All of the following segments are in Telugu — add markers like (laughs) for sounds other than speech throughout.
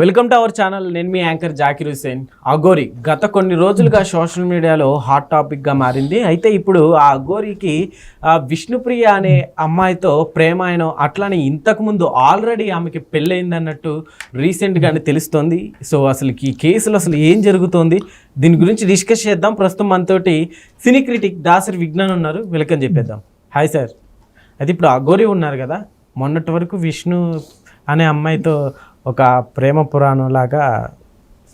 Welcome to our channel. నేను మీ యాంకర్ జాకిర్ హుసేన్ అఘోరి గత కొన్ని రోజులుగా సోషల్ మీడియాలో హాట్ టాపిక్గా మారింది. అయితే ఇప్పుడు ఆ అఘోరికి విష్ణుప్రియ అనే అమ్మాయితో ప్రేమ ఆయన అట్లానే ఇంతకుముందు ఆల్రెడీ ఆమెకి పెళ్ళయింది అన్నట్టు రీసెంట్గానే తెలుస్తోంది. సో అసలు ఈ కేసులు అసలు ఏం జరుగుతోంది? దీని గురించి డిస్కస్ చేద్దాం. ప్రస్తుతం మనతోటి సినీ క్రిటిక్ దాసరి విజ్ఞాన్ ఉన్నారు. వెల్కమ్ చెప్పేద్దాం. Hi sir. అయితే ఇప్పుడు అఘోరి ఉన్నారు కదా. మొన్నటి వరకు విష్ణు అనే అమ్మాయితో ఒక ప్రేమ పురాణం లాగా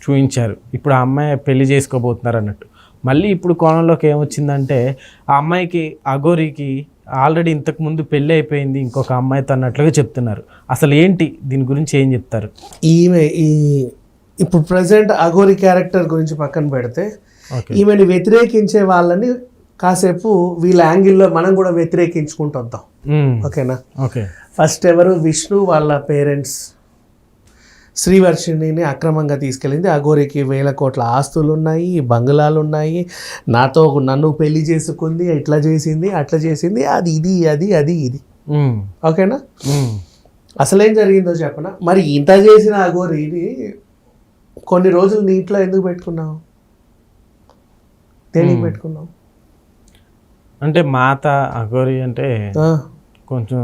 చూపించారు ఇప్పుడు ఆ అమ్మాయి పెళ్ళి చేసుకోబోతున్నారు అన్నట్టు. మళ్ళీ ఇప్పుడు కోణంలోకి ఏమొచ్చిందంటే ఆ అమ్మాయికి అఘోరికి ఆల్రెడీ ఇంతకు ముందు పెళ్ళి అయిపోయింది ఇంకొక అమ్మాయితో అన్నట్లుగా చెప్తున్నారు. అసలు ఏంటి? దీని గురించి ఏం చెప్తారు? ఈమె ఈ ఇప్పుడు ప్రజెంట్ అఘోరి క్యారెక్టర్ గురించి పక్కన పెడితే ఈమెని వ్యతిరేకించే వాళ్ళని కాసేపు వీళ్ళ యాంగిల్లో మనం కూడా వ్యతిరేకించుకుంటూ వద్దాం ఓకేనా? ఓకే. ఫస్ట్ ఎవరు? విష్ణు వాళ్ళ పేరెంట్స్. శ్రీవర్షిణిని అక్రమంగా తీసుకెళ్ళింది. అఘోరికి వేల కోట్ల ఆస్తులు ఉన్నాయి బంగ్లాలు ఉన్నాయి నాతో నన్ను పెళ్ళి చేసుకుంది ఇట్లా చేసింది అట్లా చేసింది. అది ఇది అది అది ఇది. ఓకేనా? అసలేం జరిగిందో చెప్పనా? మరి ఇంత చేసిన అఘోరిని కొన్ని రోజులు నీటిలో ఎందుకు పెట్టుకున్నావు? దేనికి పెట్టుకున్నావు? అంటే మాత అఘోరి అంటే కొంచెం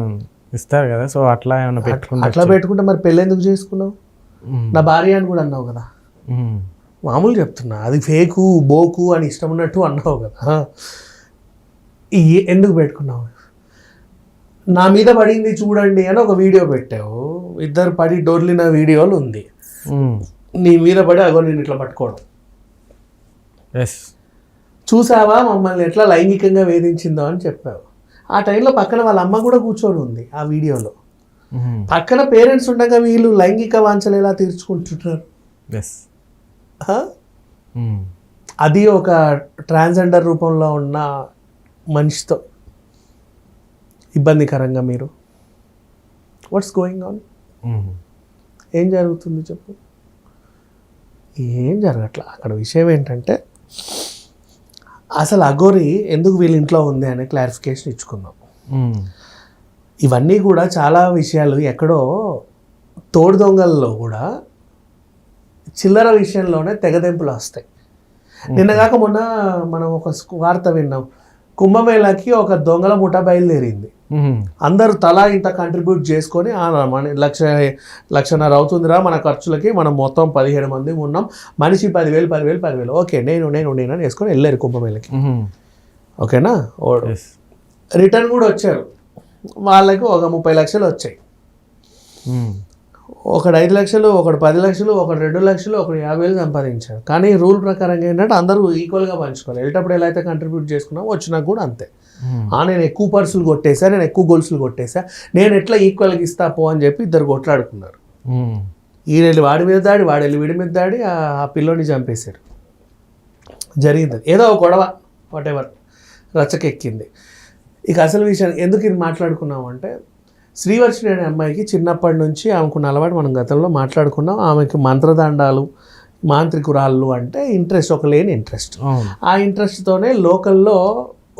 ఇస్తారు కదా సో అట్లా ఏమైనా పెట్టుకుంటే అట్లా పెట్టుకుంటే మరి పెళ్ళి ఎందుకు చేసుకున్నావు? నా భార్య అని కూడా అన్నావు కదా. మామూలు చెప్తున్నా. అది ఫేకు బోకు అని ఇష్టం ఉన్నట్టు అన్నావు కదా. ఎందుకు పెట్టుకున్నావు? నా మీద పడింది చూడండి అని ఒక వీడియో పెట్టావు. ఇద్దరు పడి డోర్లిన వీడియోలు ఉంది. నీ మీద పడి అగో నేను ఇట్లా పట్టుకోవడం. ఎస్ చూసావా మమ్మల్ని ఎట్లా లైంగికంగా వేధించిందో అని చెప్పావు. ఆ టైంలో పక్కన వాళ్ళ అమ్మ కూడా కూర్చొని ఉంది ఆ వీడియోలో. పక్కన పేరెంట్స్ ఉండగా వీళ్ళు లైంగిక వాంఛలు ఎలా తీర్చుకుంటున్నారు? అది ఒక ట్రాన్స్జెండర్ రూపంలో ఉన్న మనిషితో. ఇబ్బందికరంగా మీరు. వాట్స్ గోయింగ్ ఆన్ ఏం జరుగుతుంది చెప్పు. ఏం జరగట్లా? అక్కడ విషయం ఏంటంటే అసలు అఘోరి ఎందుకు వీళ్ళ ఇంట్లో ఉంది అనే క్లారిఫికేషన్ ఇచ్చుకుందాం. ఇవన్నీ కూడా చాలా విషయాలు ఎక్కడో తోడు దొంగల్లో కూడా చిల్లర విషయంలోనే తెగదెంపులు వస్తాయి. నిన్నగాక మొన్న మనం ఒక వార్త విన్నాం. కుంభమేళాకి ఒక దొంగల ముఠ బయలుదేరింది. అందరూ తలా ఇంత కంట్రిబ్యూట్ చేసుకొని "ఆ, మన లక్ష లక్షన్నర అవుతుందిరా మన ఖర్చులకి మనం మొత్తం పదిహేడు మంది ఉన్నాం. మనిషి పదివేలు పదివేలు పదివేలు. ఓకే నేను నేను నేను అని వేసుకొని వెళ్ళారు కుంభమేళకి. ఓకేనా? రిటర్న్ కూడా వచ్చారు. వాళ్ళకి ఒక ముప్పై లక్షలు వచ్చాయి. ఒకడు ఐదు లక్షలు ఒకడు పది లక్షలు ఒకడు రెండు లక్షలు ఒకడు యాభై వేలు సంపాదించాడు కానీ రూల్ ప్రకారంగా ఏంటంటే అందరూ ఈక్వల్గా పంచుకోవాలి. వెళ్ళేటప్పుడు ఎలా అయితే కంట్రిబ్యూట్ చేసుకున్నాం వచ్చినా కూడా అంతే. ఆ నేను ఎక్కువ పర్సులు కొట్టేసా నేను ఎక్కువ గొలుసులు కొట్టేసా నేను ఎట్లా ఈక్వల్గా ఇస్తా పో అని చెప్పి ఇద్దరు కొట్లాడుకున్నారు. ఈయన వెళ్ళి వాడి మీద దాడి వాడు వెళ్ళి వీడి మీద దాడి ఆ పిల్లోని చంపేశారు. జరిగింది. ఏదో ఒక గొడవ వాట్ ఎవర్ రచ్చకెక్కింది. ఇక అసలు విషయం ఎందుకు ఇది మాట్లాడుకున్నాం అంటే శ్రీవర్షిణి అనే అమ్మాయికి చిన్నప్పటి నుంచి ఆమెకున్న అలవాటు మనం గతంలో మాట్లాడుకున్నాం. ఆమెకి మంత్రదండాలు మాంత్రికురాళ్ళు అంటే ఇంట్రెస్ట్ ఒక లేని ఇంట్రెస్ట్. ఆ ఇంట్రెస్ట్తోనే లోకల్లో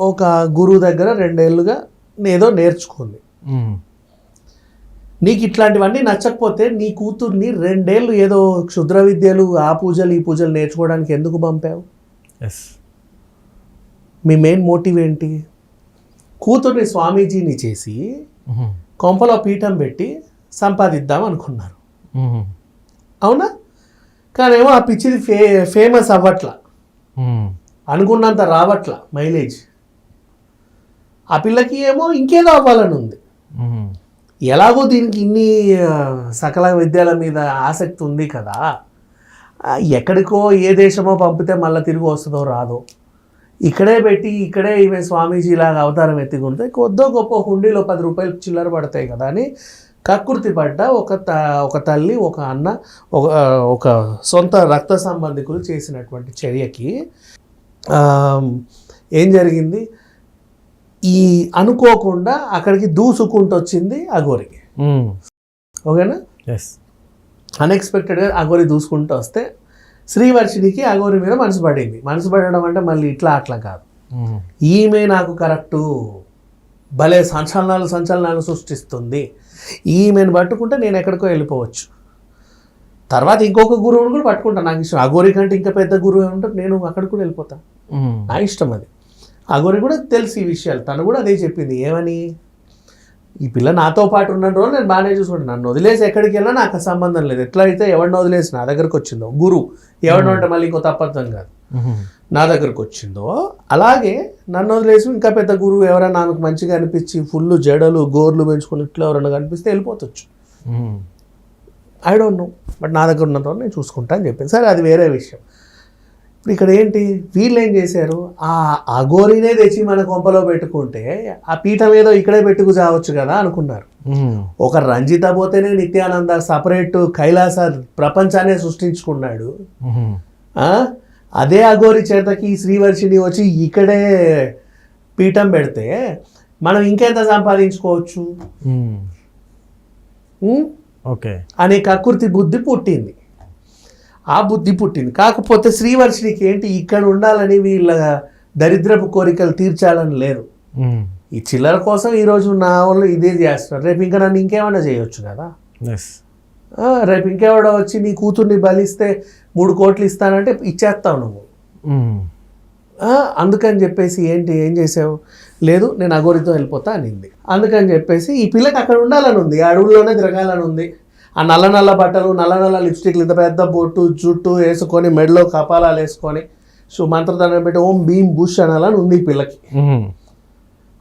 ఒక గురువు దగ్గర రెండేళ్ళుగా ఏదో నేర్చుకుంది. నీకు ఇట్లాంటివన్నీ నచ్చకపోతే నీ కూతుర్ని రెండేళ్ళు ఏదో క్షుద్ర విద్యలు ఆ పూజలు ఈ పూజలు నేర్చుకోవడానికి ఎందుకు పంపావు? ఎస్ మీ మెయిన్ మోటివ్ ఏంటి? కూతుర్ని స్వామీజీని చేసి కొంపలో పీఠం పెట్టి సంపాదిద్దాం అనుకున్నారు. అవునా? కానేమో ఆ పిచ్చిది ఫే ఫేమస్ అవ్వట్ల. అనుకున్నంత రావట్ల మైలేజ్. ఆ పిల్లకి ఏమో ఇంకేదో అవ్వాలని ఉంది. ఎలాగో దీనికి ఇన్ని సకల విద్యల మీద ఆసక్తి ఉంది కదా. ఎక్కడికో ఏ దేశమో పంపితే మళ్ళీ తిరిగి వస్తుందో రాదో. ఇక్కడే పెట్టి ఇక్కడే ఈమె స్వామీజీ లాగా అవతారం ఎత్తుకుంటే కొద్దో గొప్ప హుండీలో పది రూపాయలు చిల్లర పడతాయి కదా అని కక్కుర్తి పడ్డ ఒక త ఒక తల్లి ఒక అన్న ఒక ఒక సొంత రక్త సంబంధికులు చేసినటువంటి చర్యకి ఏం జరిగింది? ఈ అనుకోకుండా అక్కడికి దూసుకుంటూ వచ్చింది అఘోరికి ఓకేనా? ఎస్ అన్ఎక్స్పెక్టెడ్గా అఘోరి దూసుకుంటూ వస్తే శ్రీవర్షినికి అఘోరి మీద మనసు పడింది. మనసు పడడం అంటే మళ్ళీ ఇట్లా అట్లా కాదు. ఈమె నాకు కరెక్టు భలే సంచలనాలు సంచలనాలు సృష్టిస్తుంది. ఈమెను పట్టుకుంటే నేను ఎక్కడికో వెళ్ళిపోవచ్చు. తర్వాత ఇంకొక గురువుని కూడా పట్టుకుంటా. నాకు ఇష్టం. అఘోరి కంటే ఇంకా పెద్ద గురువు ఉంటే నేను అక్కడికి కూడా వెళ్ళిపోతా. ఉమ్. నా ఇష్టం అది. అఘోరి కూడా తెలుసు ఈ విషయాలు. తను కూడా అదే చెప్పింది. ఏమని? ఈ పిల్ల నాతో పాటు ఉన్న రోజు నేను బాగానే చూసుకుంటాను నన్ను వదిలేసి ఎక్కడికి వెళ్ళినా నాకు సంబంధం లేదు. ఎట్లా అయితే ఎవరిని వదిలేసి నా దగ్గరకు వచ్చిందో గురువు ఎవరినో అంటే మళ్ళీ ఇంకో తప్పర్థం కాదు. నా దగ్గరకు వచ్చిందో అలాగే నన్ను వదిలేసి ఇంకా పెద్ద గురువు ఎవరైనా నాకు మంచిగా అనిపించి ఫుల్ జడలు గోర్లు పెంచుకొని ఇట్లా ఎవరైనా కనిపిస్తే వెళ్ళిపోతొచ్చు. ఐ డోంట్ నో బట్ నా దగ్గర ఉన్నంత నేను చూసుకుంటా అని చెప్పాను. సరే అది వేరే విషయం. ఇప్పుడు ఇక్కడ ఏంటి? వీళ్ళు ఏం చేశారు? ఆ అగోరినే తెచ్చి మన కొంపలో పెట్టుకుంటే ఆ పీఠం ఏదో ఇక్కడే పెట్టుకు చావచ్చు కదా అనుకున్నారు. ఒక రంజిత పోతేనే నిత్యానంద సపరేట్ కైలాస ప్రపంచాన్ని సృష్టించుకున్నాడు? అదే అఘోరి చేతకి శ్రీవర్షిని వచ్చి ఇక్కడే పీఠం పెడితే మనం ఇంకెంత సంపాదించుకోవచ్చు? ఓకే. అనే కకృతి బుద్ధి పుట్టింది. ఆ బుద్ధి పుట్టింది. కాకపోతే శ్రీవర్షినికి ఏంటి ఇక్కడ ఉండాలని వీళ్ళ దరిద్రపు కోరికలు తీర్చాలని లేదు. ఈ చిల్లర కోసం ఈరోజు నా వాళ్ళు ఇదే చేస్తున్నారు. రేపు ఇంకా నన్ను ఇంకేమైనా చేయొచ్చు కదా? రేపు ఇంకెవడో వచ్చి నీ కూతుర్ని బలిస్తే మూడు కోట్లు ఇస్తానంటే ఇచ్చేస్తావు నువ్వు. అందుకని చెప్పేసి ఏంటి ఏం చేసావు? లేదు నేను అఘోరితో వెళ్ళిపోతా అనింది. అందుకని చెప్పేసి ఈ పిల్లకి అక్కడ ఉండాలని ఉంది ఆ అడవుల్లోనే తిరగాలని ఉంది. ఆ నల్ల నల్ల బట్టలు నల్ల నల్ల లిప్స్టిక్లు ఇంత పెద్ద బొట్టు జుట్టు వేసుకొని మెడలో కపాలాలు వేసుకొని సో మంత్రదండం పెట్టి ఓం భీమ్ బుష్ అనాలని ఉంది ఈ పిల్లకి.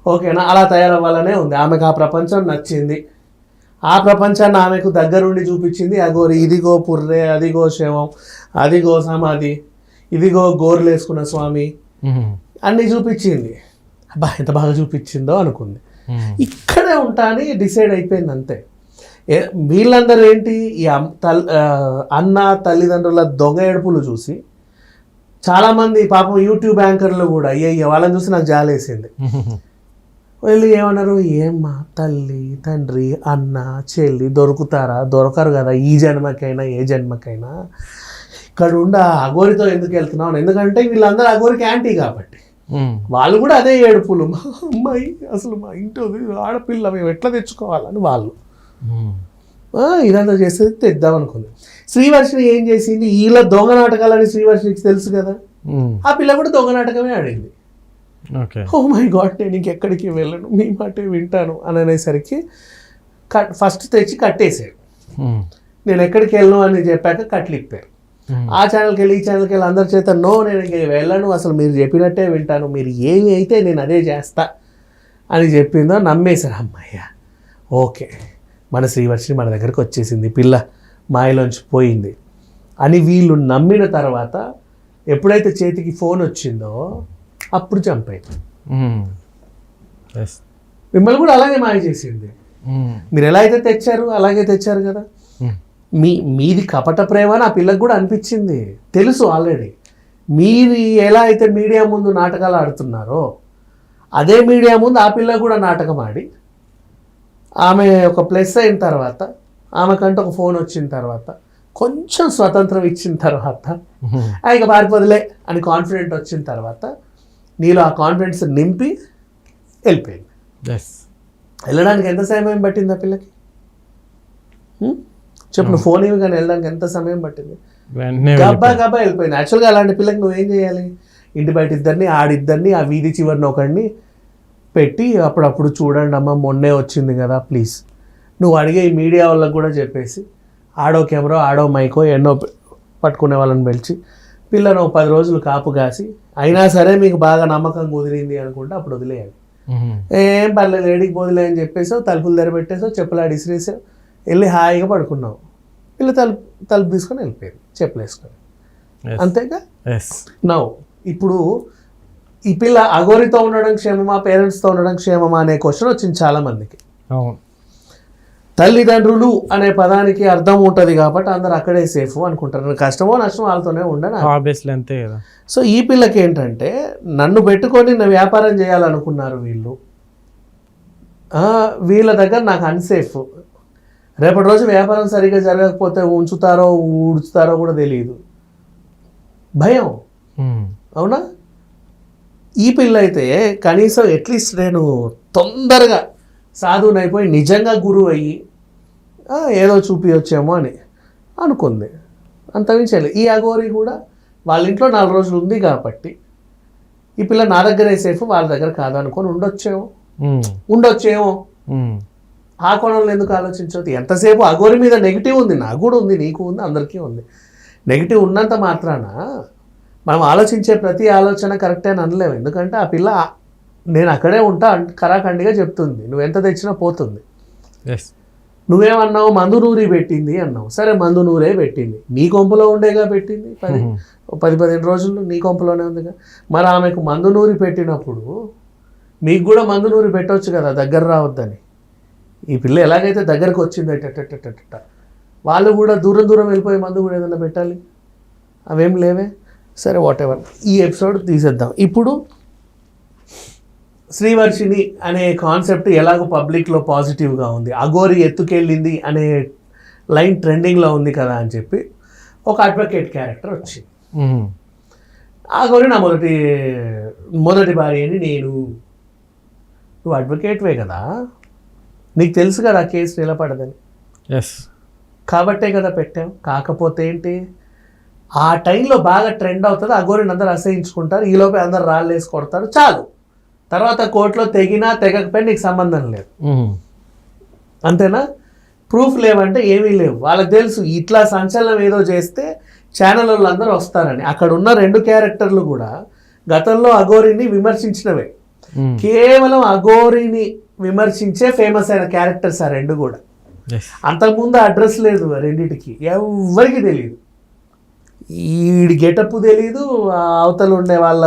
ఓకేనా? అలా తయారవ్వాలనే ఉంది. ఆమెకు ఆ ప్రపంచం నచ్చింది. ఆ ప్రపంచాన్ని ఆమెకు దగ్గరుండి చూపించింది. అగోరి ఇదిగో పుర్రే అదిగో శవం అదిగో సమాధి ఇదిగో గోర్లు వేసుకున్న స్వామి. అన్నీ చూపించింది. అబ్బా ఎంత బాగా చూపించిందో అనుకుంది. ఇక్కడే ఉంటా అని డిసైడ్ అయిపోయింది అంతే. వీళ్ళందరూ ఏంటి ఈ అన్న తల్లిదండ్రుల దొంగ ఏడుపులు చూసి చాలామంది పాపం యూట్యూబ్ యాంకర్లు కూడా అయ్యయ్య వాళ్ళని చూసి నాకు జాలేసింది. (laughs) వీళ్ళు ఏమన్నారు? ఏమ్మా తల్లి తండ్రి అన్న చెల్లి దొరుకుతారా? దొరకరు కదా ఈ జన్మకైనా ఏ జన్మకైనా. ఇక్కడ ఉండ అఘోరితో ఎందుకు వెళ్తున్నావు. ఎందుకంటే వీళ్ళందరూ అఘోరికి యాంటీ కాబట్టి. వాళ్ళు కూడా అదే ఏడుపులు. మా అమ్మాయి అసలు మా ఇంటి ఆడపిల్ల మేము ఎట్లా తెచ్చుకోవాలని వాళ్ళు. ఇదంతా చేసేది తెద్దాం అనుకుంది శ్రీవర్షిని ఏం చేసింది? వీళ్ళ దొంగ నాటకాలని శ్రీవర్షినికి తెలుసు కదా. ఆ పిల్ల కూడా దొంగ నాటకమే ఆడింది. ఓ మై గాడ్ నేను ఇంకెక్కడికి వెళ్ళను? మీ మాటే వింటాను అని అనేసరికి కట్ ఫస్ట్ తెచ్చి కట్టేసాడు. నేను ఎక్కడికి వెళ్ళను అని చెప్పాక కట్లు ఇప్పారు ఉమ్. ఆ ఛానల్కి వెళ్ళి ఈ ఛానల్కి వెళ్ళి అందరి చేత నో నేను ఇంక వెళ్ళను అసలు మీరు చెప్పినట్టే వింటాను మీరు ఏమి అయితే నేను అదే చేస్తా అని చెప్పిందో నమ్మేశారు అమ్మయ్య. ఓకే. మన శ్రీవర్షిని మన దగ్గరికి వచ్చేసింది. పిల్ల మాయలోంచి పోయింది. అని వీళ్ళు నమ్మిన తర్వాత ఎప్పుడైతే చేతికి ఫోన్ వచ్చిందో అప్పుడు చంపైంది మిమ్మల్ని కూడా అలాగే మాయ చేసింది. మీరు ఎలా అయితే తెచ్చారు అలాగే తెచ్చారు కదా. మీ మీది కపట ప్రేమ అని ఆ పిల్లకు కూడా అనిపించింది. తెలుసు ఆల్రెడీ మీది ఎలా అయితే మీడియా ముందు నాటకాలు ఆడుతున్నారో అదే మీడియా ముందు ఆ పిల్ల కూడా నాటకం ఆడి ఆమె ఒక ప్లస్ అయిన తర్వాత ఆమెకంటే ఒక ఫోన్ వచ్చిన తర్వాత కొంచెం స్వతంత్రం ఇచ్చిన తర్వాత ఉమ్. "ఆ, ఇక పారిపోదులే అని కాన్ఫిడెంట్ వచ్చిన తర్వాత నీలో ఆ కాన్ఫిడెన్స్ నింపి వెళ్ళిపోయింది. వెళ్ళడానికి ఎంత సమయం పట్టింది ఆ పిల్లకి? చెప్పు నువ్వు ఫోన్ ఇవి కానీ వెళ్ళడానికి ఎంత సమయం పట్టింది? గబ్బా గబ్బా వెళ్ళిపోయింది. యాక్చువల్గా అలాంటి పిల్లకి నువ్వేం చేయాలి? ఇంటి బయట ఇద్దరిని ఆడిద్దరిని ఆ వీధి చివరిని ఒకడిని పెట్టి అప్పుడప్పుడు చూడండి అమ్మ మొన్నే వచ్చింది కదా ప్లీజ్ నువ్వు అడిగే ఈ మీడియా వాళ్ళకి కూడా చెప్పేసి ఆడో కెమెరా ఆడో మైకో ఎన్నో పట్టుకునే వాళ్ళని పిలిచి పిల్లను పది రోజులు కాపు కాసి అయినా సరే మీకు బాగా నమ్మకం కుదిరింది అనుకుంటే అప్పుడు వదిలేయాలి. ఏం పర్లేదు ఏడికి పోదులే అని చెప్పేసావు తలుపులు తెర పెట్టేసావు చెప్పులు ఇసిరేసావు వెళ్ళి హాయిగా పడుకున్నావు. పిల్ల తలుపు తలుపు తీసుకొని వెళ్ళిపోయింది చెప్పులు వేసుకొని Yes. అంతేగా? నవ్వు ఇప్పుడు ఈ పిల్ల అఘోరితో ఉండడం క్షేమమా? పేరెంట్స్తో ఉండడం క్షేమమా అనే క్వశ్చన్ వచ్చింది చాలా మందికి అవును. తల్లిదండ్రులు అనే పదానికి అర్థం ఉంటుంది కాబట్టి అందరు అక్కడే సేఫ్ అనుకుంటారు. కష్టమో నష్టమో వాళ్ళతోనే ఉండని ఆబ్వియస్లీ అంతే కదా. సో ఈ పిల్లకి ఏంటంటే నన్ను పెట్టుకొని నా వ్యాపారం చేయాలనుకున్నారు వీళ్ళు. వీళ్ళ దగ్గర నాకు అన్సేఫ్ రేపటి రోజు వ్యాపారం సరిగ్గా జరగకపోతే ఉంచుతారో ఊడ్చుతారో కూడా తెలియదు భయం. అవునా? ఈ పిల్ల అయితే కనీసం అట్లీస్ట్ నేను తొందరగా సాధువునైపోయి నిజంగా గురువు అయ్యి ఏదో చూపించొచ్చేమో అని అనుకుంది. అంతమించాలి ఈ అఘోరి కూడా వాళ్ళ ఇంట్లో నాలుగు రోజులు ఉంది కాబట్టి ఈ పిల్ల నా దగ్గరే సేఫ్ వాళ్ళ దగ్గర కాదనుకొని ఉండొచ్చేమో. ఉండొచ్చేమో. ఆ కోణంలో ఎందుకు ఆలోచించవద్దు ఎంతసేపు అఘోరి మీద నెగిటివ్ ఉంది నాకు కూడా ఉంది నీకు ఉంది అందరికీ ఉంది. నెగిటివ్ ఉన్నంత మాత్రాన మనం ఆలోచించే ప్రతి ఆలోచన కరెక్టే అని అనలేము. ఎందుకంటే ఆ పిల్ల నేను అక్కడే ఉంటా కరాఖండిగా చెప్తుంది. నువ్వు ఎంత తెచ్చినా పోతుంది. నువ్వేమన్నావు? మందు నూరి పెట్టింది అన్నావు. సరే మందు నూరే పెట్టింది. నీ కొంపలో ఉండేగా పెట్టింది? పది పది పదిహేను రోజులు నీ కొంపలోనే ఉందిగా. మరి ఆమెకు మందు నూరి పెట్టినప్పుడు మీకు కూడా మందు నూరి పెట్టవచ్చు కదా దగ్గర రావద్దని. ఈ పిల్ల ఎలాగైతే దగ్గరకు వచ్చింది అట్టట్టట్టట్ట వాళ్ళు కూడా దూరం దూరం వెళ్ళిపోయి మందు కూడా ఏదైనా పెట్టాలి? అవేం లేవే? సరే వాట్ ఎవర్ ఈ ఎపిసోడ్ తీసేద్దాం. ఇప్పుడు శ్రీవర్షిని అనే కాన్సెప్ట్ ఎలాగో పబ్లిక్లో పాజిటివ్గా ఉంది. అఘోరి ఎత్తుకెళ్ళింది అనే లైన్ ట్రెండింగ్లో ఉంది కదా అని చెప్పి ఒక అడ్వకేట్ క్యారెక్టర్ వచ్చింది. అఘోరి నా మొదటి మొదటి భార్య అని నేను నువ్వు అడ్వకేట్వే కదా? నీకు తెలుసు కదా ఆ కేసు నిలబడదని yes. కాబట్టే కదా పెట్టాం. కాకపోతే ఏంటి? ఆ టైంలో బాగా ట్రెండ్ అవుతుంది. అఘోరిని అందరు అసహించుకుంటారు. ఈలోపే అందరు రాళ్ళు వేసి కొడతారు. చాలు. తర్వాత కోర్టులో తెగినా తెగకపోయినా నీకు సంబంధం లేదు. అంతేనా? ప్రూఫ్ లేవంటే ఏమీ లేవు. వాళ్ళకి తెలుసు ఇట్లా సంచలనం ఏదో చేస్తే ఛానల్ వాళ్ళందరూ వస్తారని. అక్కడ ఉన్న రెండు క్యారెక్టర్లు కూడా గతంలో అఘోరిని విమర్శించినవే. కేవలం అఘోరిని విమర్శించే ఫేమస్ అయిన క్యారెక్టర్స్ ఆ రెండు కూడా. అంతకుముందు అడ్రస్ లేదు రెండిటికి. ఎవ్వరికి తెలియదు ఈడి గెటప్ తెలియదు అవతల ఉండే వాళ్ళ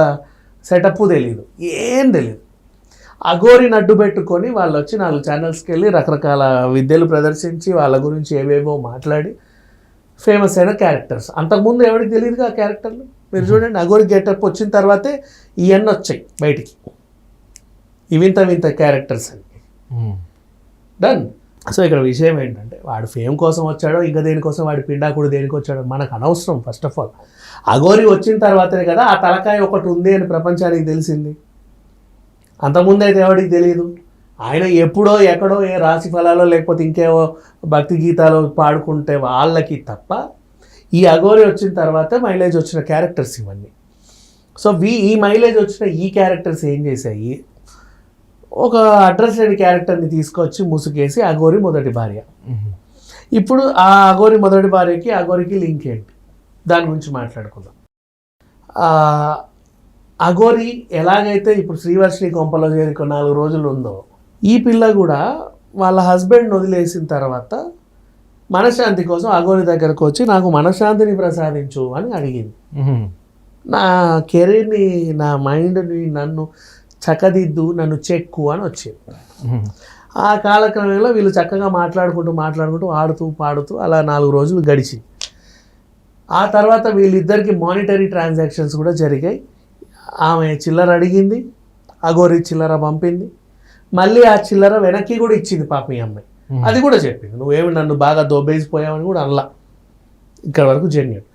సెటప్ తెలియదు ఏం తెలియదు అఘోరిని అడ్డు పెట్టుకొని వాళ్ళు వచ్చి నాలుగు ఛానల్స్కి వెళ్ళి రకరకాల విద్యలు ప్రదర్శించి వాళ్ళ గురించి ఏవేవో మాట్లాడి ఫేమస్ అయిన క్యారెక్టర్స్ అంతకుముందు ఎవరికి తెలియదుగా ఆ క్యారెక్టర్లు మీరు చూడండి అఘోరి గెటప్ వచ్చిన తర్వాతే ఇవన్నీ వచ్చాయి బయటికి. ఇవింత వింత క్యారెక్టర్స్ అని డన్ సో ఇక్కడ విషయం ఏంటంటే వాడు ఫేమ్ కోసం వచ్చాడో ఇంకా దేనికోసం వాడి పిండాకుడు దేనికి వచ్చాడో మనకు అనవసరం ఫస్ట్ ఆఫ్ ఆల్ అఘోరి వచ్చిన తర్వాతనే కదా ఆ తలకాయ ఒకటి ఉంది అని ప్రపంచానికి తెలిసింది. అంతకుముందు అయితే ఎవడికి తెలియదు? ఆయన ఎప్పుడో ఎక్కడో ఏ రాశి ఫలాలో లేకపోతే ఇంకేవో భక్తి గీతాలు పాడుకుంటే వాళ్ళకి తప్ప ఈ అఘోరి వచ్చిన తర్వాత మైలేజ్ వచ్చిన క్యారెక్టర్స్ ఇవన్నీ. సో వీ ఈ మైలేజ్ వచ్చిన ఈ క్యారెక్టర్స్ ఏం చేశాయి? ఒక అడ్రస్ లేని క్యారెక్టర్ని తీసుకొచ్చి ముసుగేసి అఘోరి మొదటి భార్య. ఇప్పుడు ఆ అఘోరి మొదటి భార్యకి అఘోరికి లింక్ ఏంటి? దాని గురించి మాట్లాడుకుందాం. అఘోరి ఎలాగైతే ఇప్పుడు శ్రీవర్షిని కొంపలో చేరి నాలుగు రోజులు ఉందో ఈ పిల్ల కూడా వాళ్ళ హస్బెండ్ వదిలేసిన తర్వాత మనశ్శాంతి కోసం అఘోరి దగ్గరకు వచ్చి నాకు మనశ్శాంతిని ప్రసాదించు అని అడిగింది. నా కెరీర్ని నా మైండ్ని నన్ను చక్కదిద్దు నన్ను చెక్కు అని వచ్చింది. ఆ కాలక్రమంలో వీళ్ళు చక్కగా మాట్లాడుకుంటూ మాట్లాడుకుంటూ ఆడుతూ పాడుతూ అలా నాలుగు రోజులు గడిచింది ఆ తర్వాత వీళ్ళిద్దరికి మానిటరీ ట్రాన్సాక్షన్స్ కూడా జరిగాయి. ఆమె చిల్లర అడిగింది అగోరి చిల్లర పంపింది. మళ్ళీ ఆ చిల్లర వెనక్కి కూడా ఇచ్చింది పాప ఈ అమ్మాయి. అది కూడా చెప్పింది. నువ్వేమి నన్ను బాగా దొబ్బేసిపోయావని కూడా అనలా. ఇక్కడ వరకు జెన్యున్.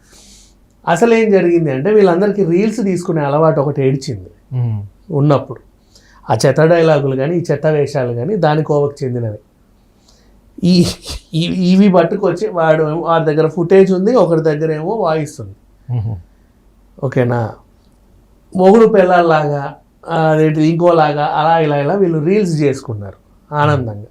అసలు ఏం జరిగింది అంటే వీళ్ళందరికీ రీల్స్ తీసుకునే అలవాటు ఒకటి ఏడ్చింది. ఉన్నప్పుడు. ఆ చెత్త డైలాగులు కానీ ఈ చెత్త వేషాలు కానీ దాని కోవకు చెందినవి. ఈ ఇవి పట్టుకొచ్చి వాడు ఏమో వాడి దగ్గర ఫుటేజ్ ఉంది ఒకరి దగ్గర ఏమో వాయిస్ ఉంది. ఓకేనా? మొగుడు పిల్లల్లాగా అదేంటి ఇంకోలాగా అలా ఇలా ఇలా వీళ్ళు రీల్స్ చేసుకున్నారు ఆనందంగా.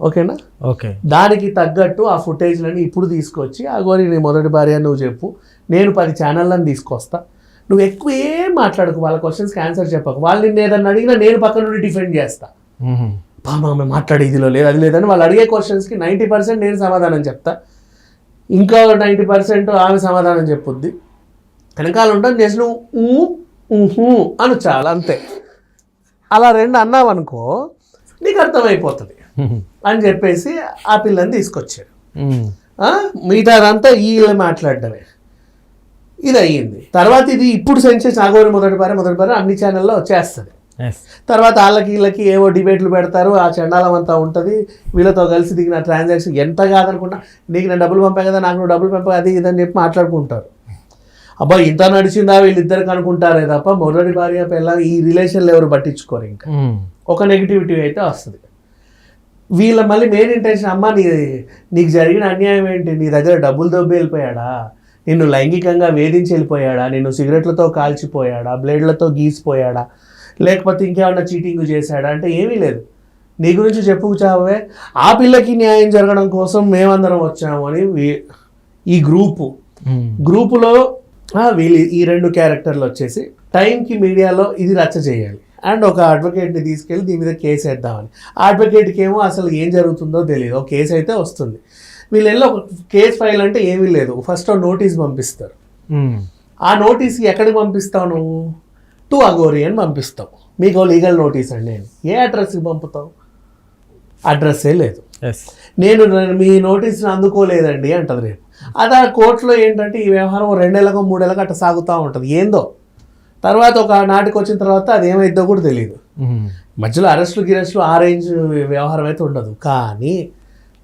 ఓకేనా? ఓకే. దానికి తగ్గట్టు ఆ ఫుటేజ్లని ఇప్పుడు తీసుకొచ్చి ఆ గోరి నీ మొదటి భార్య నువ్వు చెప్పు నేను పది ఛానళ్ళని తీసుకొస్తా నువ్వు ఎక్కువ ఏం మాట్లాడకు వాళ్ళ క్వశ్చన్స్కి ఆన్సర్ చెప్పకు. వాళ్ళు నిన్ను ఏదన్నా అడిగినా నేను పక్క నుండి డిఫెండ్ చేస్తా. పామ ఆమె మాట్లాడే ఇదిలో లేదు అది లేదని వాళ్ళు అడిగే క్వశ్చన్స్కి నైంటీ పర్సెంట్ నేను సమాధానం చెప్తా. ఇంకా నైంటీ పర్సెంట్ ఆమె సమాధానం చెప్పుద్ది. వెనకాల ఉంటుంది చేసి నువ్వు అను చాలా అంతే. అలా రెండు అన్నావనుకో నీకు అర్థమైపోతుంది. అని చెప్పేసి ఆ పిల్లని ఆ, మిగతాదంతా వీళ్ళే మాట్లాడడమే. ఇది అయ్యింది. తర్వాత ఇది ఇప్పుడు సెన్సేషన్ నాగోరి మొదటి పారే మొదటి పారే అన్ని ఛానల్లో వచ్చేస్తుంది. తర్వాత వాళ్ళకి వీళ్ళకి ఏవో డిబేట్లు పెడతారు ఆ చండాలం అంతా ఉంటుంది. వీళ్ళతో కలిసి దిగిన ట్రాన్సాక్షన్ ఎంత కాదనుకున్నా నీకు నేను డబ్బులు పంపా కదా నాకు డబ్బులు పంపా అది ఇది అని చెప్పి మాట్లాడుకుంటారు. అబ్బా ఇంత నడిచిందా వీళ్ళిద్దరికి అనుకుంటారే తప్ప మొదటి భార్య పిల్ల ఈ రిలేషన్లు ఎవరు పట్టించుకోరు ఇంకా. ఉమ్, ఒక నెగిటివిటీ అయితే వస్తుంది. వీళ్ళ మళ్ళీ మెయిన్ ఇంటెన్షన్ అమ్మ నీ నీకు జరిగిన అన్యాయం ఏంటి? నీ దగ్గర డబ్బులు దొబ్బి వెళ్ళిపోయాడా నిన్ను లైంగికంగా వేధించి వెళ్ళిపోయాడా? నిన్ను సిగరెట్లతో కాల్చిపోయాడా? బ్లేడ్లతో గీసిపోయాడా? లేకపోతే ఇంకేమన్నా చీటింగ్ చేశాడా? అంటే ఏమీ లేదు. నీ గురించి చెప్పు చావే ఆ పిల్లకి న్యాయం జరగడం కోసం మేమందరం వచ్చాము అని ఈ గ్రూపు. గ్రూపులో వీళ్ళు ఈ రెండు క్యారెక్టర్లు వచ్చేసి టైంకి మీడియాలో ఇది రచ్చ చేయాలి. అండ్ ఒక అడ్వకేట్ని తీసుకెళ్ళి దీని మీద కేసు వేద్దామని ఆ అడ్వకేట్కి ఏమో అసలు ఏం జరుగుతుందో తెలియదు. ఒక కేసు అయితే వస్తుంది. వీళ్ళు వెళ్ళి ఒక కేసు ఫైల్ అంటే ఏమీ లేదు. ఫస్ట్ నోటీస్ పంపిస్తారు. ఆ నోటీస్కి ఎక్కడికి పంపిస్తావు నువ్వు? టు అగోరి అని పంపిస్తావు మీకు లీగల్ నోటీస్ అండి నేను. ఏ అడ్రస్కి పంపుతావు? అడ్రస్సే లేదు. నేను మీ నోటీస్ని అందుకోలేదండి అంటది రేపు. అది ఆ కోర్టులో ఏంటంటే ఈ వ్యవహారం రెండేళ్ళకో మూడేళ్ళకో అట్లా సాగుతూ ఉంటుంది. ఏందో? తర్వాత ఒక నాటికి వచ్చిన తర్వాత అది ఏమైద్దో కూడా తెలియదు మధ్యలో అరెస్టులు గిరెస్టులు ఆ రేంజ్ వ్యవహారం అయితే ఉండదు. కానీ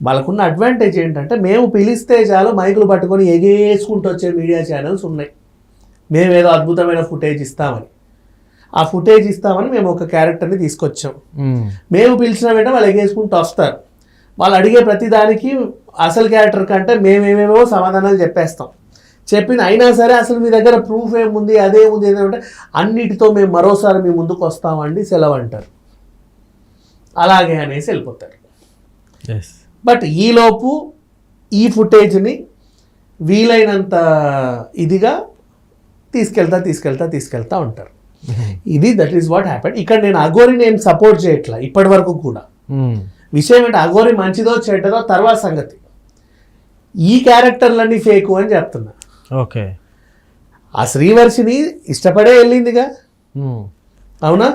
వాళ్ళకున్న అడ్వాంటేజ్ ఏంటంటే మేము పిలిస్తే చాలు మైకులు పట్టుకొని ఎగేసుకుంటూ వచ్చే మీడియా ఛానల్స్ ఉన్నాయి. మేము ఏదో అద్భుతమైన ఫుటేజ్ ఇస్తామని. ఆ ఫుటేజ్ ఇస్తామని మేము ఒక క్యారెక్టర్ని తీసుకొచ్చాం. మేము. పిలిచిన వెంటనే వాళ్ళు ఎగేసుకుంటూ వస్తారు. వాళ్ళు అడిగే ప్రతి దానికి అసలు క్యారెక్టర్ కంటే మేమేమేమో సమాధానాలు చెప్పేస్తాం. చెప్పిన అయినా సరే అసలు మీ దగ్గర ప్రూఫ్ ఏముంది అదేముంది ఏంటంటే అన్నిటితో మేము మరోసారి మీ ముందుకు వస్తామండి సెలవు అంటారు. అలాగే అనేసి వెళ్ళిపోతారు. ఎస్ బట్ ఈలోపు ఈ ఫుటేజ్ని వీలైనంత ఇదిగా తీసుకెళ్తా తీసుకెళ్తా తీసుకెళ్తా ఉంటారు. ఇది దట్ ఈస్ వాట్ హ్యాపెన్ ఇక్కడ నేను అగోరి నేను సపోర్ట్ చేయట్లా? ఇప్పటి వరకు కూడా. విషయం ఏంటి? అగోరి మంచిదో చెడ్డదో తర్వాత సంగతి. ఈ క్యారెక్టర్లన్నీ ఫేకు అని చెప్తున్నా. ఓకే. ఆ శ్రీవర్షిని ఇష్టపడే వెళ్ళిందిగా. అవునా?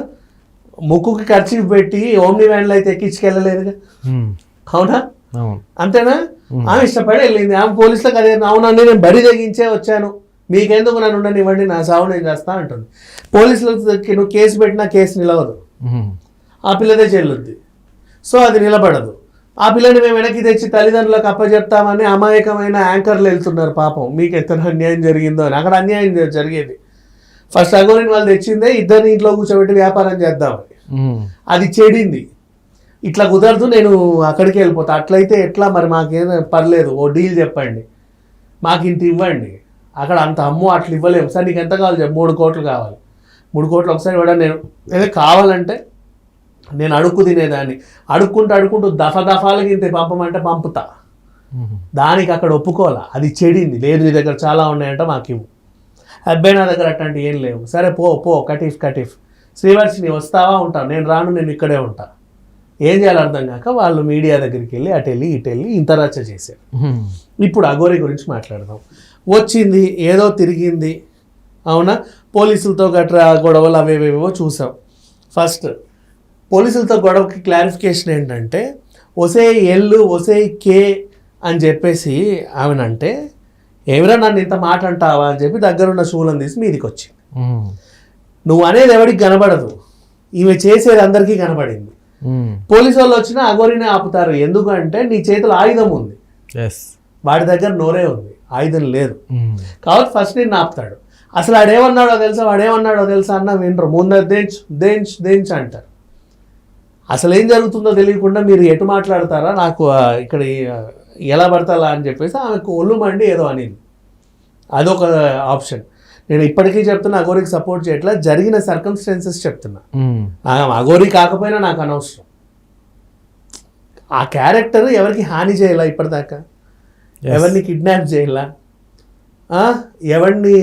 ముక్కుకి ఖర్చు పెట్టి ఓమ్ని వ్యాన్లో అయితే ఎక్కించుకెళ్ళలేదుగా. అవునా? అంతేనా? ఆమె ఇష్టపడి వెళ్ళింది. ఆమె పోలీసులకు అదే అవునండి నేను బరి తెగించే వచ్చాను. మీకెందుకు నన్ను ఉండనివ్వండి నా సాగు నేను చేస్తా అంటుంది. పోలీసులకు నువ్వు కేసు పెట్టినా కేసు నిలవదు. ఆ పిల్లదే చెల్లుద్ది. సో అది నిలబడదు. ఆ పిల్లని మేము వెనక్కి తెచ్చి తల్లిదండ్రులకు అప్పచెప్తామని అమాయకమైన యాంకర్లు వెళ్తున్నారు పాపం. మీకు ఎంత అన్యాయం జరిగిందో? అని అక్కడ అన్యాయం జరిగేది. ఫస్ట్ అగోరిని వాళ్ళు తెచ్చిందే ఇద్దరిని ఇంట్లో కూర్చోబెట్టి వ్యాపారం చేద్దామని. అది చెడింది. ఇట్లా కుదరదు నేను అక్కడికి వెళ్ళిపోతా. అట్లయితే ఎట్లా మరి మాకేం పర్లేదు ఓ డీల్ చెప్పండి. మాకు ఇంత ఇవ్వండి. అక్కడ అంత అమ్మో అట్లా ఇవ్వలేము. సార్ నీకు ఎంత కావాలి చెప్పు? మూడు కోట్లు కావాలి. మూడు కోట్లు ఒకసారి ఇవ్వడం నేను ఏదో కావాలంటే నేను అడుక్కు తినేదాన్ని. అడుక్కుంటూ అడుక్కుంటూ దఫా దఫాలకి ఇంత పంపమంటే పంపుతా. దానికి అక్కడ ఒప్పుకోవాలా? అది చెడింది. లేదు నీ దగ్గర చాలా ఉన్నాయంటే మాకు ఇవ్వు అబ్బాయి నా దగ్గర అట్లాంటి ఏం లేవు. సరే పో పో కటీఫ్ కటీఫ్ శ్రీవర్షిని వస్తావా ఉంటావు నేను రాను నేను ఇక్కడే ఉంటా. ఏం చేయాలి అర్థం కాక వాళ్ళు మీడియా దగ్గరికి వెళ్ళి అటు వెళ్ళి ఇటు వెళ్ళి ఇంత రచ్చ చేశారు. ఇప్పుడు అఘోరి గురించి మాట్లాడదాం. వచ్చింది ఏదో తిరిగింది. అవునా? పోలీసులతో గట్రా గొడవలు అవేవేవో చూసాం. ఫస్ట్ పోలీసులతో గొడవకి క్లారిఫికేషన్ ఏంటంటే ఒసే ఎల్లు ఒసే కే అని చెప్పేసి ఆమెనంటే ఎవరా నన్ను ఇంత మాట అంటావా అని చెప్పి దగ్గరున్న శూలం తీసి మీదికి వచ్చింది నువ్వు అనేది ఎవరికి కనబడదు. ఈమె చేసేది అందరికీ కనబడింది. పోలీసు వాళ్ళు వచ్చినా అగోరిని ఆపుతారు. ఎందుకంటే నీ చేతిలో ఆయుధం ఉంది. వాడి దగ్గర నోరే ఉంది. ఆయుధం లేదు. కాబట్టి ఫస్ట్ నేను ఆపుతాడు. అసలు వాడేమన్నాడో తెలుసా? వాడేమన్నాడో తెలుసా అన్న వినరు. ముందర దేంచ్ దేంచ్ దేంచ్ అంటారు. అసలు ఏం జరుగుతుందో తెలియకుండా మీరు ఎటు మాట్లాడతారా? నాకు ఇక్కడ ఎలా పడతాలా అని చెప్పేసి ఆమెకు ఒళ్ళు మండి ఏదో అనింది. అదొక ఆప్షన్. నేను ఇప్పటికీ చెప్తున్నా అగోరికి సపోర్ట్ చేయట్లా. జరిగిన సర్కమ్స్టెన్సెస్ చెప్తున్నా. ఆ అగోరి కాకపోయినా నాకు అనవసరం. ఆ క్యారెక్టర్ ఎవరికి హాని చేయాల ఇప్పటిదాకా? ఎవరిని కిడ్నాప్ చేయాలా? ఎవరిని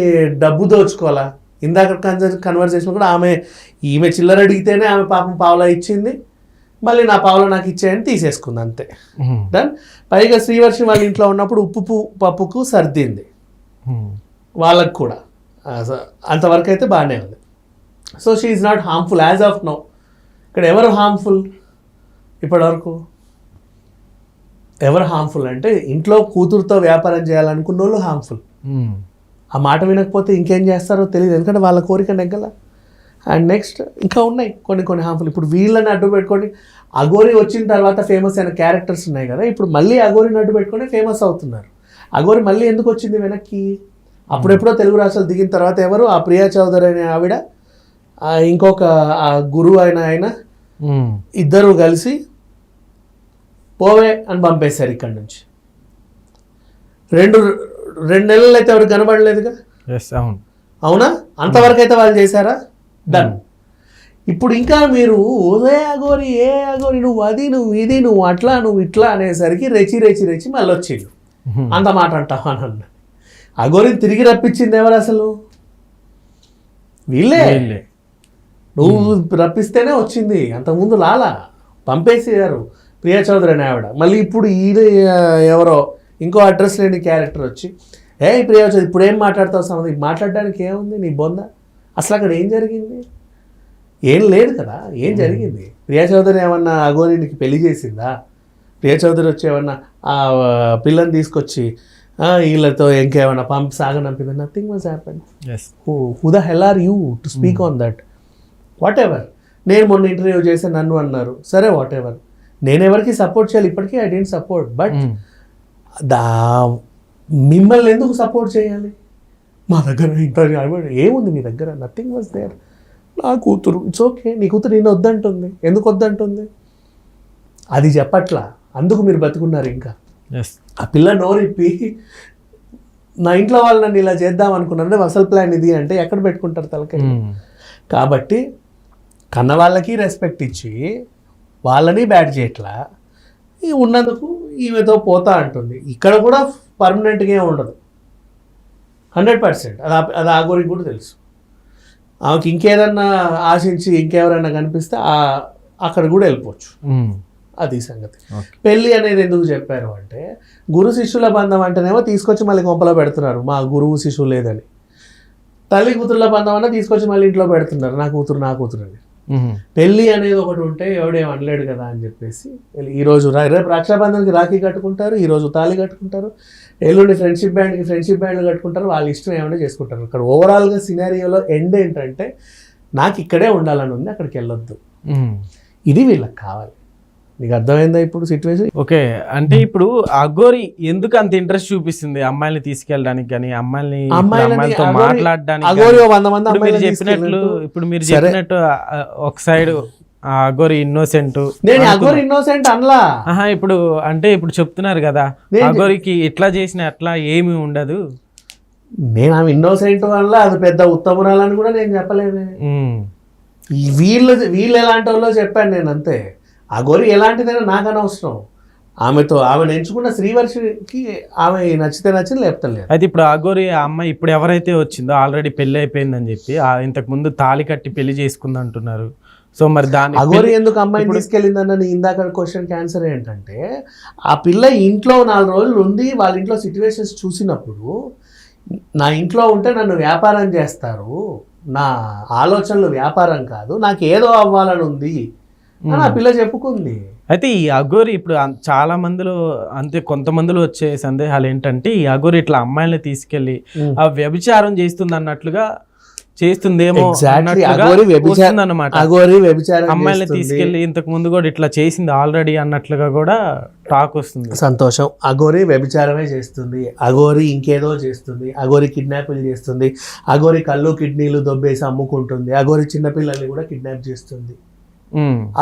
డబ్బు దోచుకోవాలా? ఇందాక కన్వర్ కన్వర్జేషన్ కూడా ఆమె ఈమె చిల్లర అడిగితేనే ఆమె పాపం పావులా ఇచ్చింది. మళ్ళీ నా పావులా నాకు ఇచ్చేయని తీసేసుకుంది అంతే. డన్ పైగా శ్రీవర్షి వాళ్ళ ఇంట్లో ఉన్నప్పుడు ఉప్పు పప్పుకు సర్దింది వాళ్ళకు కూడా. అంతవరకు అయితే బాగానే ఉంది. So she is not harmful as of now ఇక్కడ ఎవరు హార్మ్ఫుల్ ఇప్పటివరకు ఎవరు హార్మ్ఫుల్ అంటే ఇంట్లో కూతురుతో వ్యాపారం చేయాలనుకున్న వాళ్ళు హార్మ్ఫుల్ ఆ మాట వినకపోతే ఇంకేం చేస్తారో తెలియదు ఎందుకంటే వాళ్ళ కోరిక నెగ్గల. అండ్ నెక్స్ట్ ఇంకా ఉన్నాయి కొన్ని కొన్ని హార్మ్ఫుల్ ఇప్పుడు వీళ్ళని అడ్డు పెట్టుకొని అగోరి వచ్చిన తర్వాత ఫేమస్ అయిన క్యారెక్టర్స్ ఉన్నాయి కదా ఇప్పుడు మళ్ళీ అగోరిని అడ్డు పెట్టుకొని ఫేమస్ అవుతున్నారు. అగోరి మళ్ళీ ఎందుకు వచ్చింది వెనక్కి? అప్పుడెప్పుడో తెలుగు రాష్ట్రాలు దిగిన తర్వాత ఎవరు? ఆ ప్రియా చౌదరి అనే ఆవిడ ఇంకొక ఆ గురువు అయిన ఆయన ఇద్దరు కలిసి పోవే అని పంపేశారు ఇక్కడి నుంచి. రెండు రెండు నెలలు అయితే ఎవరికి కనబడలేదుగా? అవును. అవునా? అంతవరకు అయితే వాళ్ళు చేశారా? డన్ ఇప్పుడు ఇంకా మీరు ఓదే అగోరి ఏ అగోరి నువ్వు అది నువ్వు ఇది నువ్వు అట్లా నువ్వు ఇట్లా అనేసరికి రెచి రెచి రెచి మళ్ళీ వచ్చిండు. అంత మాట అంటావు అని అన్న అగోరిని తిరిగి రప్పించింది ఎవరు అసలు? వీళ్ళే. నువ్వు రప్పిస్తేనే వచ్చింది. అంతకుముందు లాలా పంపేసారు ప్రియా చౌదరి అనే ఆవిడ. మళ్ళీ ఇప్పుడు ఈయన ఆ, ఎవరో ఇంకో అడ్రస్ లేని క్యారెక్టర్ వచ్చి ఏ ప్రియా చౌదరి ఇప్పుడు ఏం మాట్లాడతావు సంబంధం మాట్లాడడానికి ఏముంది నీ బొంద? అసలు అక్కడ ఏం జరిగింది? ఏం లేదు కదా ఏం జరిగింది? ప్రియా చౌదరి ఏమన్నా అగోరికి పెళ్ళి చేసిందా? ప్రియా చౌదరి వచ్చి ఏమన్నా ఆ పిల్లని తీసుకొచ్చి వీళ్ళతో ఇంకేమన్నా పంపి సాగనంపింది nothing was happen yes who who the hell are you to speak on that whatever నేను మొన్న ఇంటర్వ్యూ చేసి నన్ను అన్నారు. సరే వాట్ ఎవర్ నేను ఎవరికి సపోర్ట్ చేయాలి? ఇప్పటికీ ఐ డెంట్ సపోర్ట్ బట్. దా మిమ్మల్ని ఎందుకు సపోర్ట్ చేయాలి? మా దగ్గర ఇంటర్వ్యూ ఏముంది మీ దగ్గర? నథింగ్ వాజ్ దేర్ నా కూతురు ఇట్స్ ఓకే నీ కూతురు నేను వద్దంటుంది ఎందుకు వద్దంటుంది అది చెప్పట్లా. అందుకు మీరు బతుకున్నారు ఇంకా. ఆ పిల్ల నోరిప్పి నా ఇంట్లో వాళ్ళు నన్ను ఇలా చేద్దాం అనుకున్నాను అసలు ప్లాన్ ఇది అంటే ఎక్కడ పెట్టుకుంటారు తలకాయ? మ్మ్. కాబట్టి కన్న వాళ్ళకి రెస్పెక్ట్ ఇచ్చి వాళ్ళని బ్యాట్ చేయట్లా. ఈ ఉన్నందుకు ఈమెతో పోతా అంటుంది. ఇక్కడ కూడా పర్మనెంట్గా ఉండదు. హండ్రెడ్ పర్సెంట్ అది అది ఆ గురికి కూడా తెలుసు. ఆమెకి ఇంకేదన్నా ఆశించి ఇంకెవరైనా కనిపిస్తే ఆ- అక్కడ కూడా వెళ్ళిపోవచ్చు. మ్మ్. అది సంగతి. పెళ్ళి అనేది ఎందుకు చెప్పారు అంటే గురు శిష్యుల బంధం అంటేనేమో తీసుకొచ్చి మళ్ళీ కొంపలో పెడుతున్నారు. మా గురువు శిశువు లేదని. తల్లి కూతుర్ల బంధం అన్న తీసుకొచ్చి మళ్ళీ ఇంట్లో పెడుతున్నారు. నా కూతురు నా కూతురు అని. పెళ్ళి అనేది ఒకటి ఉంటే ఎవడేం అనలేడు కదా అని చెప్పేసి ఈరోజు రేపు రక్షాబంధన్కి రాఖీ కట్టుకుంటారు ఈరోజు తాళి కట్టుకుంటారు ఎల్లుండి ఫ్రెండ్షిప్ బ్యాండ్కి ఫ్రెండ్షిప్ బ్యాండ్లు కట్టుకుంటారు వాళ్ళ ఇష్టం ఏమైనా చేసుకుంటారు. ఇక్కడ ఓవరాల్గా సినారియోలో ఎండ్ ఏంటంటే నాకు ఇక్కడే ఉండాలని ఉంది అక్కడికి వెళ్ళొద్దు. ఇది వీళ్ళకి కావాలి. నీకు అర్థమైందా ఇప్పుడు సిచ్యువేషన్ ఓకే అంటే ఇప్పుడు అగోరి ఎందుకు అంత ఇంట్రెస్ట్ చూపిస్తుంది అమ్మాయిని తీసుకెళ్ళడానికి కానీ అమ్మాయిని అమ్మాయిలతో మాట్లాడడానికి అగోరి వంద మంది మీరు చెప్పినట్లు ఇప్పుడు మీరు. చెప్పినట్టు ఒక సైడ్ అగోరి ఇన్నోసెంట్ నేను అగోరి ఇన్నోసెంట్ అనలా. ఆహా ఇప్పుడు అంటే ఇప్పుడు చెప్తున్నారు కదా అగోరికి ఎట్లా చేసినా అట్లా ఏమీ ఉండదు. నేను ఆమె ఇన్నోసెంట్ వల్ల అది పెద్ద ఉత్తమురాలని కూడా నేను చెప్పలేదే వీళ్ళు వీళ్ళు ఎలాంటి వాళ్ళో చెప్పాను నేను అంతే. ఆ గోరి ఎలాంటిదైనా నాకు అనవసరం. ఆమెతో ఆమెను ఎంచుకున్న శ్రీవర్షికి ఆమె నచ్చితే నచ్చింది లేకపోతే లేదు. అయితే ఇప్పుడు అగోరి ఆ అమ్మాయి ఇప్పుడు ఎవరైతే వచ్చిందో ఆల్రెడీ పెళ్ళి అయిపోయిందని చెప్పి ఆ ఇంతకు ముందు తాళి కట్టి పెళ్ళి చేసుకుంది అంటున్నారు సో మరి దాని అగోరి ఎందుకు అమ్మాయిని తీసుకెళ్ళిందన్న నీ ఇందాక క్వశ్చన్ క్యాన్సర్ ఏంటంటే ఆ పిల్ల ఇంట్లో నాలుగు రోజులు ఉంది వాళ్ళ ఇంట్లో సిచ్యువేషన్స్ చూసినప్పుడు నా ఇంట్లో ఉంటే నన్ను వ్యాపారం చేస్తారు నా ఆలోచనలు వ్యాపారం కాదు నాకు ఏదో అవ్వాలని ఉంది ఆ పిల్ల చెప్పుకుంది. అయితే ఈ అగోరి ఇప్పుడు చాలా మందిలో అంతే కొంతమందిలో వచ్చే సందేహాలు ఏంటంటే ఈ అగోరి ఇట్లా అమ్మాయిని తీసుకెళ్ళి. ఆ వ్యభిచారం చేస్తుంది అన్నట్లుగా చేస్తుందేమో వ్యభిచారం అమ్మాయిని. తీసుకెళ్ళి ఇంతకు ముందు కూడా ఇట్లా చేసింది ఆల్రెడీ అన్నట్లుగా కూడా టాక్ వస్తుంది. సంతోషం. అగోరి వ్యభిచారమే చేస్తుంది. అగోరి ఇంకేదో చేస్తుంది. అగోరి కిడ్నాపులు చేస్తుంది. అగోరి కళ్ళు కిడ్నీలు దొబ్బేసి అమ్ముకుంటుంది. అగోరి చిన్నపిల్లల్ని కూడా కిడ్నాప్ చేస్తుంది.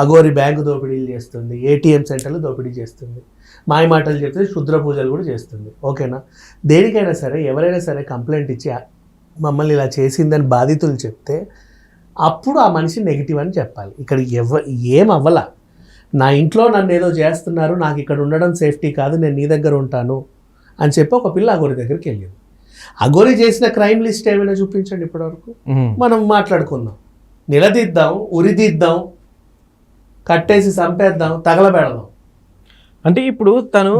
అగోరి బ్యాంకు దోపిడీలు చేస్తుంది ఏటీఎం సెంటర్లు దోపిడీ చేస్తుంది మాయ మాటలు చెప్తే క్షుద్ర పూజలు కూడా చేస్తుంది. ఓకేనా? దేనికైనా సరే ఎవరైనా సరే కంప్లైంట్ ఇచ్చి "ఆ, మమ్మల్ని ఇలా చేసిందని బాధితులు చెప్తే అప్పుడు ఆ మనిషి నెగిటివ్ అని చెప్పాలి. ఇక్కడ ఎవ ఏం అవ్వలా? నా ఇంట్లో నన్ను ఏదో చేస్తున్నారు నాకు ఇక్కడ ఉండడం సేఫ్టీ కాదు నేను నీ దగ్గర ఉంటాను అని చెప్పి ఒక పిల్ల అగోరి దగ్గరికి వెళ్ళింది. అగోరి చేసిన క్రైమ్ లిస్ట్ ఏమైనా చూపించండి ఇప్పటివరకు. మనం మాట్లాడుకుందాం. నిలదీద్దాం ఉరిదిద్దాం కట్టేసి చంపేద్దాం తగలబెడదాం. అంటే ఇప్పుడు తను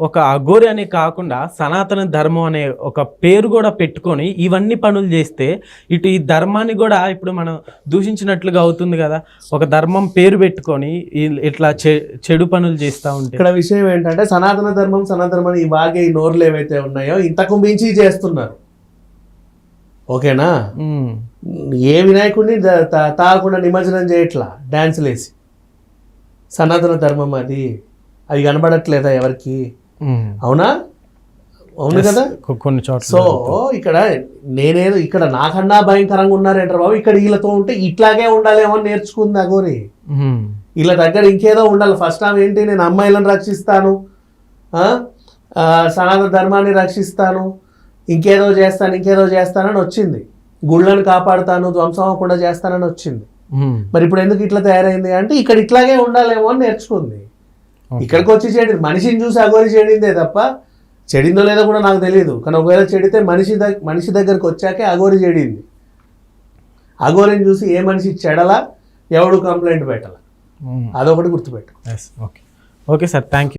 ఒక అఘోరి అని కాకుండా సనాతన ధర్మం అనే ఒక పేరు కూడా పెట్టుకొని ఇవన్నీ పనులు చేస్తే ఇటు ఈ ధర్మాన్ని కూడా ఇప్పుడు మనం దూషించినట్లుగా అవుతుంది కదా. ఒక ధర్మం పేరు పెట్టుకొని ఇట్లా చె- చెడు పనులు చేస్తూ ఉంటే. ఇక్కడ విషయం ఏంటంటే సనాతన ధర్మం సనాతనం ఈ వాగే ఈ నోర్లు ఏవైతే ఉన్నాయో ఇంతకు మించి చేస్తున్నారు. ఓకేనా? ఏ వినాయకుడిని తాగకుండా నిమజ్జనం చేయట్లా? డ్యాన్సులు వేసి సనాతన ధర్మం అది. అది కనబడట్లేదా ఎవరికి. అవునా? అవును కదా? కొన్ని చోట్ల సో ఇక్కడ నేనేదో ఇక్కడ నాకన్నా భయంకరంగా ఉన్నారంటారు బాబు. ఇక్కడ వీళ్ళతో ఉంటే ఇట్లాగే ఉండాలేమో నేర్చుకుంది అగోరి వీళ్ళ దగ్గర ఇంకేదో ఉండాలి. ఫస్ట్ ఆమె ఏంటి? నేను అమ్మాయిలను రక్షిస్తాను. సనాతన ధర్మాన్ని రక్షిస్తాను. ఇంకేదో చేస్తాను ఇంకేదో చేస్తానని వచ్చింది. గుళ్ళని కాపాడుతాను ధ్వంసం అవ్వకుండా చేస్తానని వచ్చింది. మరి ఇప్పుడు ఎందుకు ఇట్లా తయారైంది అంటే ఇక్కడ ఇట్లాగే ఉండాలేమో అని నేర్చుకుంది. ఇక్కడికి వచ్చి చెడింది. మనిషిని చూసి అగోరి చెడిందే తప్ప చెడిందో లేదో కూడా నాకు తెలియదు కానీ ఒకవేళ చెడితే మనిషి మనిషి దగ్గరికి వచ్చాకే అగోరి చెడింది. అగోరిని చూసి ఏ మనిషి చెడలా ఎవడు కంప్లైంట్ పెట్టాల? ఉమ్. అదొకటి గుర్తుపెట్టు okay okay sir thank you